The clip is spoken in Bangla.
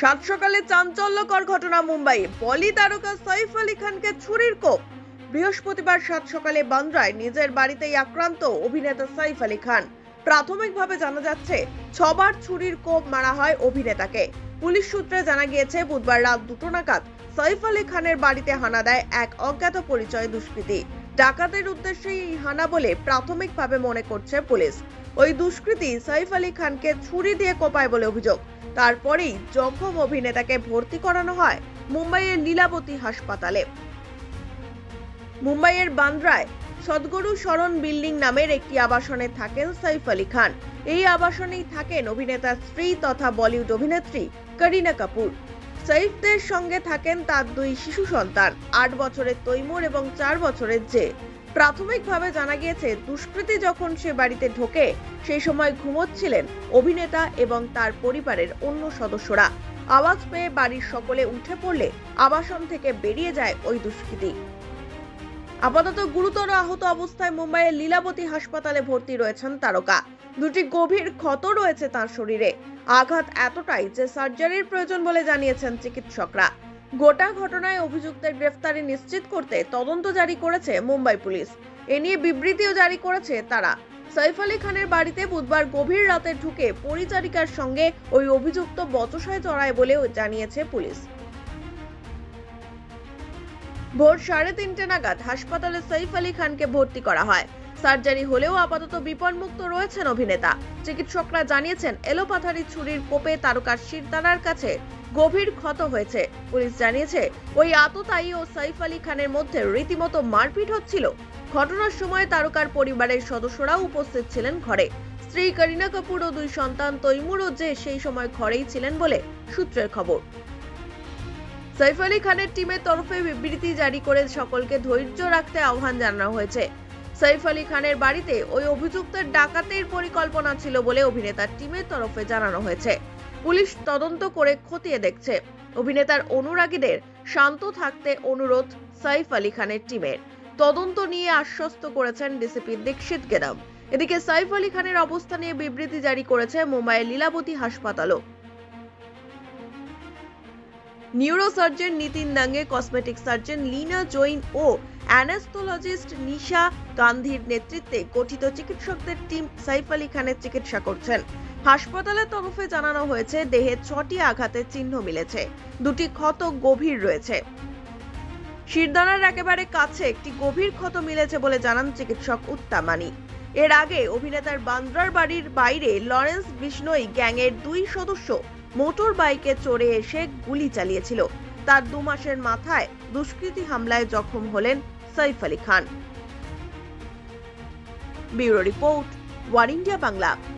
সাত সকালে চাঞ্চল্যকর ঘটনা মুম্বাই বলি তারকা সাইফ আলী খানকে ছুরির কোপ। বৃহস্পতিবার সাত সকালে বান্দ্রায় নিজের বাড়িতেই আক্রান্ত অভিনেতা সাইফ আলী খান। প্রাথমিকভাবে জানা যাচ্ছে, ছবার ছুরির কোপ মারা হয় অভিনেতাকে। পুলিশ সূত্রে জানা গিয়েছে, বুধবার রাত দুটো নাগাদ সাইফ আলী খানের বাড়িতে হানা দেয় এক অজ্ঞাত পরিচয় দুষ্কৃতী। ডাকাতের উদ্দেশ্যে এই হানা বলে প্রাথমিকভাবে মনে করছে পুলিশ। ওই দুষ্কৃতী সাইফ আলী খানকে ছুরি দিয়ে কোপায় বলে অভিযোগ। তারপরেই জখম অভিনেতাকে ভর্তি করানো হয় মুম্বাইয়ের লীলাবতী হাসপাতালে। মুম্বাইয়ের বান্দ্রায় সদগুরু শরণ বিল্ডিং নামের একটি আবাসনে থাকেন সাইফ আলী খান। এই আবাসনেই থাকেন অভিনেতার স্ত্রী তথা বলিউড অভিনেত্রী করিনা কাপুর। সাইফদের সঙ্গে থাকেন তার দুই শিশু সন্তান, আট বছরের তৈমুর এবং চার বছরের জে। প্রাথমিকভাবে জানা গিয়েছে, দুষ্কৃতী যখন সে বাড়িতে ঢোকে, সেই সময় ঘুমোচ্ছিলেন অভিনেতা এবং তার পরিবারের অন্য সদস্যরা। আওয়াজ পেয়ে বাড়ির সকলে উঠে পড়লে আবাসন থেকে বেরিয়ে যায় ওই দুষ্কৃতী। আপাতত গুরুতর আহত অবস্থায় মুম্বাইয়ের লীলাবতী হাসপাতালে ভর্তি রয়েছেন তারকা। দুটি গভীর ক্ষত রয়েছে তার শরীরে। আঘাত এতটাই যে সার্জারির প্রয়োজন বলে জানিয়েছেন চিকিৎসকরা। গোটা ঘটনায় অভিযুক্তের গ্রেফতারি নিশ্চিত করতে তদন্ত জারি করেছে মুম্বাই পুলিশ। এ নিয়ে বিবৃতিও জারি করেছে তারা। সাইফ আলী খানের বাড়িতে বুধবার গভীর রাতে ঢুকে পরিচারিকার সঙ্গে ওই অভিযুক্ত বচসায় চড়ায় বলেও জানিয়েছে পুলিশ। ভোর সাড়ে তিনটে নাগাদ হাসপাতালে সাইফ আলী খানকে ভর্তি করা হয়। সার্জারি হলেও আপাতত বিপন্মুক্ত রয়েছেন অভিনেতা। চিকিৎসকরা জানিয়েছেন, এলোপাথারি ছুরির কোপে তারকার শিরদানার কাছে গভীর ক্ষত হয়েছে। পুলিশ জানিয়েছে, ওই আততায়ী ও সাইফ আলী খানের মধ্যে রীতিমতো মারপিট হচ্ছিল। ঘটনার সময় তারকার পরিবারের সদস্যরাও উপস্থিত ছিলেন ঘরে। স্ত্রী করিনা কাপুর ও দুই সন্তান তৈমুর ও যে সেই সময় ঘরেই ছিলেন বলে সূত্রের খবর। সাইফ আলী খানের টিমের তরফে বিবৃতি জারি করে সকলকে ধৈর্য রাখতে আহ্বান জানানো হয়েছে। সাইফ আলী খানের বাড়িতে ওই অভিযুক্তের ডাকাতের পরিকল্পনা ছিল বলে অভিনেতার টিমের তরফে জানানো হয়েছে। পুলিশ তদন্ত করে খতিয়ে দেখছে। অভিনেতার অনুরাগীদের শান্ত থাকতে অনুরোধ সাইফ আলী খানের টিমের। তদন্ত নিয়ে আশ্বস্ত করেছেন ডিসিপি দীক্ষিত গেদাম এদিকে সাইফ আলী খানের অবস্থা নিয়ে বিবৃতি জারি করেছে মুম্বাইয়ের Lilavati হাসপাতালও। Neurosurgeon Nitin Dange cosmetic surgeon Leena Jain ও অ্যানাস্থোলজিস্ট নিশা গান্ধীর নেতৃত্বে গঠিত চিকিৎসকদের টিম সাইফ আলী খানের চিকিৎসা করছেন। হাসপাতালের তরফে জানানো হয়েছে, দেহে ছটি আঘাতের চিহ্ন মিলেছে। দুটি ক্ষত গভীর রয়েছে। শিরদানার একেবারে কাছে একটি গভীর ক্ষত মিলেছে বলে জানান চিকিৎসক উত্তামানি। এর আগে অভিনেতার বান্দ্রার বাড়ির বাইরে লরেন্স বিষ্ণই গ্যাংয়ের দুই সদস্য মোটর বাইকে চড়ে এসে গুলি চালিয়েছিল। তার দু মাসের মাথায় দুষ্কৃতী হামলায় জখম হলেন Saif Ali Khan. Bureau report One India Bangla.